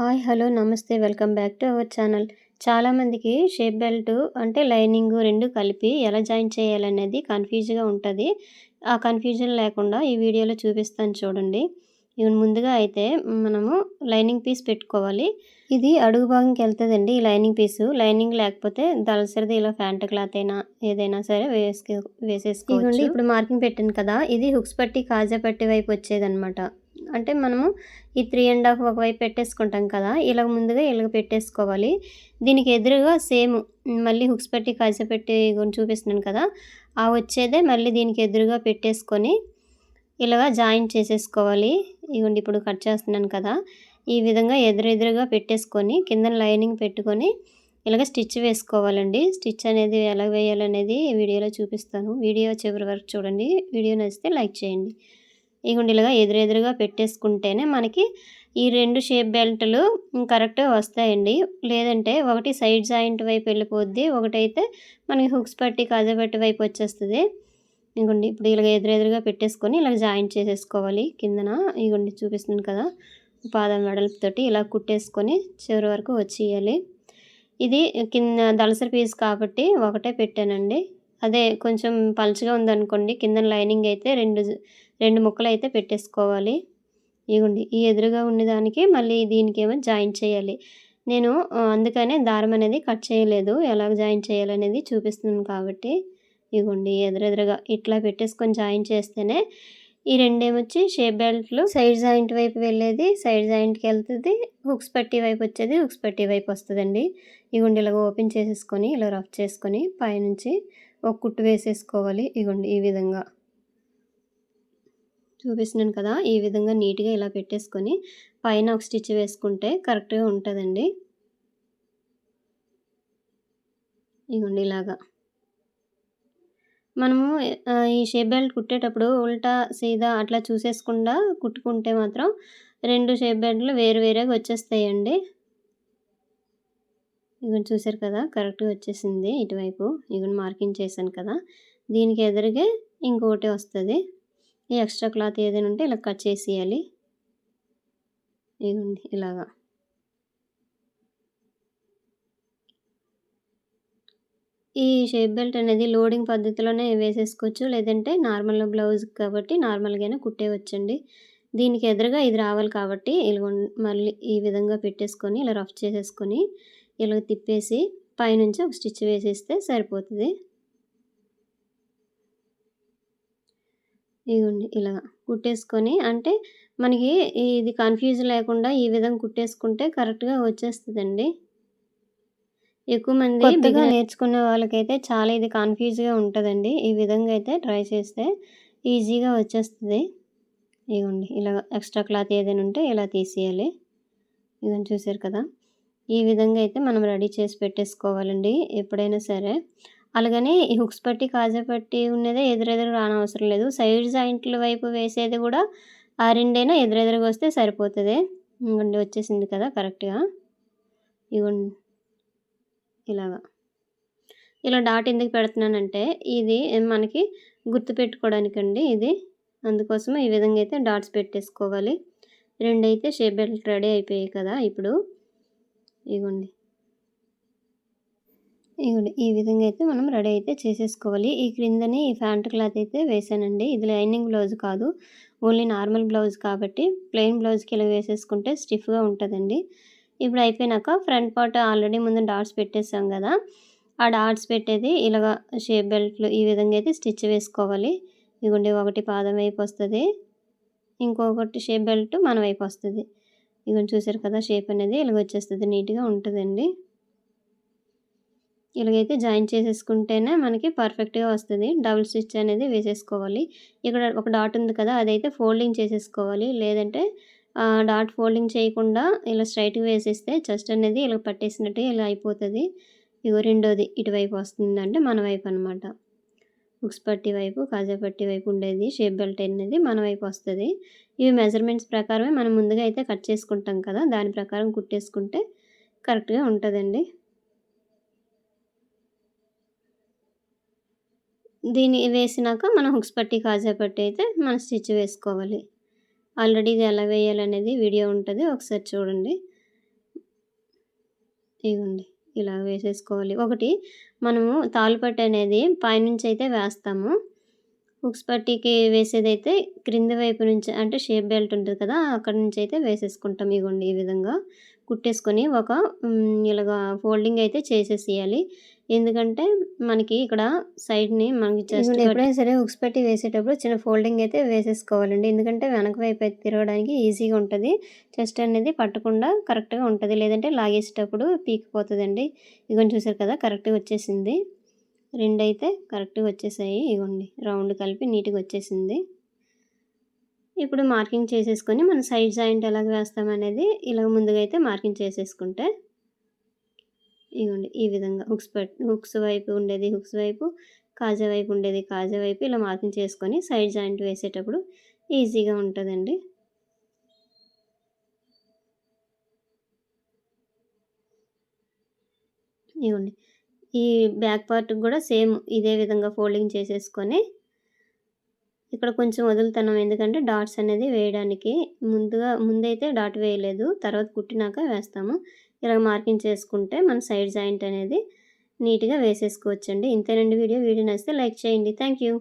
Hi hello నమస్తే welcome back to our channel. చాలామందికి shape belt అంటే లైనింగ్ రెండు కలిపి ఎలా జాయిన్ చేయాలనేది కన్ఫ్యూజ్గా ఉంటుంది. ఆ కన్ఫ్యూజన్ లేకుండా ఈ వీడియోలో చూపిస్తాను చూడండి. ఇవి ముందుగా అయితే మనము లైనింగ్ పీస్ పెట్టుకోవాలి. ఇది అడుగు భాగంకి వెళ్తుందండి ఈ లైనింగ్ పీసు. లైనింగ్ లేకపోతే దళసరిది ఇలా ఫ్యాంట్ క్లాత్ అయినా ఏదైనా సరే వేసుకో వేసేసుకోండి ఇప్పుడు మార్కింగ్ పెట్టాను కదా. ఇది హుక్స్ పట్టి కాజా పట్టి వైపు వచ్చేదనమాట అంటే మనము ఈ త్రీ అండ్ హాఫ్ ఒకవైపు పెట్టేసుకుంటాం కదా ఇలా ముందుగా ఇలాగ పెట్టేసుకోవాలి. దీనికి ఎదురుగా సేమ్ మళ్ళీ హుక్స్ పెట్టి కాసేపెట్టి పెట్టి చూపిస్తున్నాను కదా ఆ వచ్చేదే మళ్ళీ దీనికి ఎదురుగా పెట్టేసుకొని ఇలాగా జాయింట్ చేసేసుకోవాలి. ఇగోండి ఇప్పుడు కట్ చేస్తున్నాను కదా ఈ విధంగా ఎదురెదురుగా పెట్టేసుకొని కింద లైనింగ్ పెట్టుకొని ఇలాగ స్టిచ్ వేసుకోవాలండి. స్టిచ్ అనేది ఎలా వేయాలనేది వీడియోలో చూపిస్తాను. వీడియో చివరి వరకు చూడండి. వీడియో నచ్చితే లైక్ చేయండి. ఈ గుండీలుగా ఎదురెదురుగా పెట్టేసుకుంటేనే మనకి ఈ రెండు షేప్ బెల్ట్లు కరెక్ట్గా వస్తాయండి. లేదంటే ఒకటి సైడ్ జాయింట్ వైపు వెళ్ళిపోద్ది ఒకటైతే మనకి హుక్స్ పట్టి కాజపట్టి వైపు వచ్చేస్తుంది. ఇగోండి ఇప్పుడు ఇలాగ ఎదురెదురుగా పెట్టేసుకొని ఇలా జాయింట్ చేసేసుకోవాలి. కిందన ఇగోండి చూపిస్తుంది కదా పాదం వెడల్పుతోటి ఇలా కుట్టేసుకొని చివరి వరకు వచ్చేయాలి. ఇది కింద దళసరి పీస్ కాబట్టి ఒకటే పెట్టానండి. అదే కొంచెం పలుచగా ఉందనుకోండి కింద లైనింగ్ అయితే రెండు రెండు ముక్కలు అయితే పెట్టేసుకోవాలి. ఇగోండి ఈ ఎదురుగా ఉండేదానికి మళ్ళీ దీనికి ఏమో జాయిన్ చేయాలి. నేను అందుకనే దారం అనేది కట్ చేయలేదు. ఎలా జాయిన్ చేయాలనేది చూపిస్తున్నాను కాబట్టి. ఇగోండి ఎదురెదురుగా ఇట్లా పెట్టేసుకొని జాయిన్ చేస్తేనే ఈ రెండేమొచ్చి షేప్ బెల్ట్లు. సైడ్ జాయింట్ వైపు వెళ్ళేది సైడ్ జాయింట్కి వెళ్తుంది హుక్స్ పట్టి వైపు వచ్చేది హుక్స్ పట్టి వైపు వస్తుందండి. ఇగోండి ఇలా ఓపెన్ చేసేసుకొని ఇలా రఫ్ చేసుకొని పైనుంచి ఒక కుట్టు వేసేసుకోవాలి ఇగోండి ఈ విధంగా. చూపిస్తున్నాను కదా ఈ విధంగా నీట్గా ఇలా పెట్టేసుకొని పైన ఒక స్టిచ్ వేసుకుంటే కరెక్ట్గా ఉంటుందండి. ఇగోండి ఇలాగా. మనము ఈ షేప్ బెల్ట్ కుట్టేటప్పుడు ఉల్టా సీదా అట్లా చూసేసుకుండా కుట్టుకుంటే మాత్రం రెండు షేప్ బెల్ట్లు వేరు వేరేగా వచ్చేస్తాయండి. ఇవన్నీ చూసారు కదా కరెక్ట్గా వచ్చేసింది ఇటువైపు. ఇవన్నీ మార్కింగ్ చేశాను కదా దీనికి ఎదురుగా ఇంకొకటి వస్తుంది. ఈ ఎక్స్ట్రా క్లాత్ ఏదైనా ఉంటే ఇలా కట్ చేసేయాలి. ఇదిగోండి ఇలాగా. ఈ షేప్ బెల్ట్ అనేది లోడింగ్ పద్ధతిలోనే వేసేసుకోవచ్చు. లేదంటే నార్మల్ బ్లౌజ్ కాబట్టి నార్మల్గానే కుట్టేవచ్చండి. దీనికి ఎదురుగా ఇది రావాలి కాబట్టి ఇలా మళ్ళీ ఈ విధంగా పెట్టేసుకొని ఇలా రఫ్ చేసేసుకొని ఇలా తిప్పేసి పైనుంచి ఒక స్టిచ్ వేసేస్తే సరిపోతుంది. ఇదిగోండి ఇలా కుట్టేసుకొని అంటే మనకి ఇది కన్ఫ్యూజ్ లేకుండా ఈ విధంగా కుట్టేసుకుంటే కరెక్ట్గా వచ్చేస్తుందండి. ఎక్కువ మంది కొత్తగా నేర్చుకునే వాళ్ళకైతే చాలా ఇది కన్ఫ్యూజ్గా ఉంటుందండి. ఈ విధంగా అయితే ట్రై చేస్తే ఈజీగా వచ్చేస్తుంది. ఇదిగోండి ఇలా ఎక్స్ట్రా క్లాత్ ఏదైనా ఉంటే ఇలా తీసేయాలి. ఇదని చూసారు కదా? ఈ విధంగా అయితే మనం రెడీ చేసి పెట్టేసుకోవాలండి ఎప్పుడైనా సరే. అలాగని ఈ హుక్స్ పట్టి కాజా పట్టి ఉన్నదే ఎదురెదురు రానవసరం లేదు. సైడ్ జాయింట్ల వైపు వేసేది కూడా ఆ రెండైనా ఎదురెదురుగా వస్తే సరిపోతుంది. ఇవ్వండి వచ్చేసింది కదా కరెక్ట్గా ఇవ్వండి ఇలాగా. ఇలా డాట్ ఎందుకు పెడుతున్నానంటే ఇది మనకి గుర్తుపెట్టుకోవడానికండి ఇది. అందుకోసం ఈ విధంగా అయితే డాట్స్ పెట్టేసుకోవాలి. రెండైతే షేప్ బెల్ట్ రెడీ అయిపోయాయి కదా ఇప్పుడు. ఇగోండి. ఇగోండి ఈ విధంగా అయితే మనం రెడీ అయితే చేసేసుకోవాలి. ఈ క్రిందని ఈ ఫ్యాంట్ క్లాత్ అయితే వేసానండి. ఇది లైనింగ్ బ్లౌజ్ కాదు. ఓన్లీ నార్మల్ బ్లౌజ్ కాబట్టి ప్లెయిన్ బ్లౌజ్కి ఇలా వేసేసుకుంటే స్టిఫ్గా ఉంటుందండి. ఇప్పుడు అయిపోయినాక ఫ్రంట్ పార్ట్ ఆల్రెడీ ముందు డాట్స్ పెట్టేసాం కదా. ఆ డాట్స్ పెట్టేది ఇలాగ షేప్ బెల్ట్లు ఈ విధంగా అయితే స్టిచ్ వేసుకోవాలి. ఇగుండి ఒకటి పాదం వైపు వస్తుంది ఇంకొకటి షేప్ బెల్ట్ మన వైపు వస్తుంది. ఇదిగోండి చూసారు కదా షేప్ అనేది ఇలాగ వచ్చేస్తుంది నీట్గా ఉంటుందండి. ఇలాగైతే జాయిన్ చేసేసుకుంటేనే మనకి పర్ఫెక్ట్గా వస్తుంది. డబుల్ స్టిచ్ అనేది వేసేసుకోవాలి. ఇక్కడ ఒక డాట్ ఉంది కదా అదైతే ఫోల్డింగ్ చేసేసుకోవాలి. లేదంటే డాట్ ఫోల్డింగ్ చేయకుండా ఇలా స్ట్రైట్గా వేసేస్తే చెస్ట్ అనేది ఇలా పట్టేసినట్టు ఇలా అయిపోతుంది. ఇగో రెండోది ఇటువైపు వస్తుంది అంటే మన వైపు అనమాట బుక్స్ పట్టి వైపు కాజా పట్టి వైపు ఉండేది షేప్ బెల్ట్ అనేది మన వైపు వస్తుంది. ఇవి మెజర్మెంట్స్ ప్రకారమే మనం ముందుగా అయితే కట్ చేసుకుంటాం కదా దాని ప్రకారం కుట్టేసుకుంటే కరెక్ట్గా ఉంటుందండి. దీన్ని వేసినాక మనం హుక్స్ పట్టి కాజా పట్టి అయితే మన స్టిచ్ వేసుకోవాలి. ఆల్రెడీ ఇది ఎలా వేయాలనేది వీడియో ఉంటుంది ఒకసారి చూడండి ఇదిగోండి ఇలా వేసేసుకోవాలి. ఒకటి మనము తాలుపట్టి అనేది పైనుంచి అయితే వేస్తాము. హుక్స్ పట్టీకి వేసేదైతే క్రింద వైపు నుంచి అంటే షేప్ బెల్ట్ ఉంటుంది కదా! అక్కడి నుంచి అయితే వేసేసుకుంటాం. ఇగోండి ఈ విధంగా కుట్టేసుకొని ఒక ఇలాగ ఇలాగా ఫోల్డింగ్ అయితే చేసేసేయాలి. ఎందుకంటే మనకి ఇక్కడ సైడ్‌ని మనకి పట్టి ఎప్పుడైనా సరే హుక్స్ పెట్టి వేసేటప్పుడు చిన్న ఫోల్డింగ్ అయితే వేసేసుకోవాలండి. ఎందుకంటే వెనక వైపు అయితే తిరగడానికి ఈజీగా ఉంటది. చెస్ట్ అనేది పట్టకుండా కరెక్ట్‌గా ఉంటది. లేదంటే లాగేసేటప్పుడు పీకిపోతదండి. ఇదిగోండి చూసారు కదా! కరెక్ట్‌గా వచ్చేసింది. రెండైతే కరెక్ట్‌గా వచ్చేసాయి. ఇగోండి రౌండ్ కలిపి నీట్‌గా వచ్చేసింది. ఇప్పుడు మార్కింగ్ చేసేసుకొని మన సైడ్ జాయింట్ ఎలాగ వేస్తామనేది ఇలా ముందుగా అయితే మార్కింగ్ చేసేసుకుంటే ఇగోండి ఈ విధంగా హుక్స్ పెట్ హుక్స్ వైపు ఉండేది హుక్స్ వైపు, కాజా వైపు ఉండేది కాజా వైపు ఇలా మార్కింగ్ చేసుకొని సైడ్ జాయింట్ వేసేటప్పుడు ఈజీగా ఉంటుందండి ఇగోండి. ఈ బ్యాక్ పార్ట్ కూడా సేమ్ ఇదే విధంగా ఫోల్డింగ్ చేసేసుకొని ఇక్కడ కొంచెం వదులుతున్నాం. ఎందుకంటే డాట్స్ అనేది వేయడానికి ముందుగా ముందైతే డాట్ వేయలేదు. తర్వాత కుట్టినాక వేస్తాము. ఇలా మార్కింగ్ చేసుకుంటే మన సైడ్ జాయింట్ అనేది నీట్‌గా వేసేసుకోవచ్చండి. ఇంతేనండి వీడియో. వీడియో నచ్చితే లైక్ చేయండి. Thank you.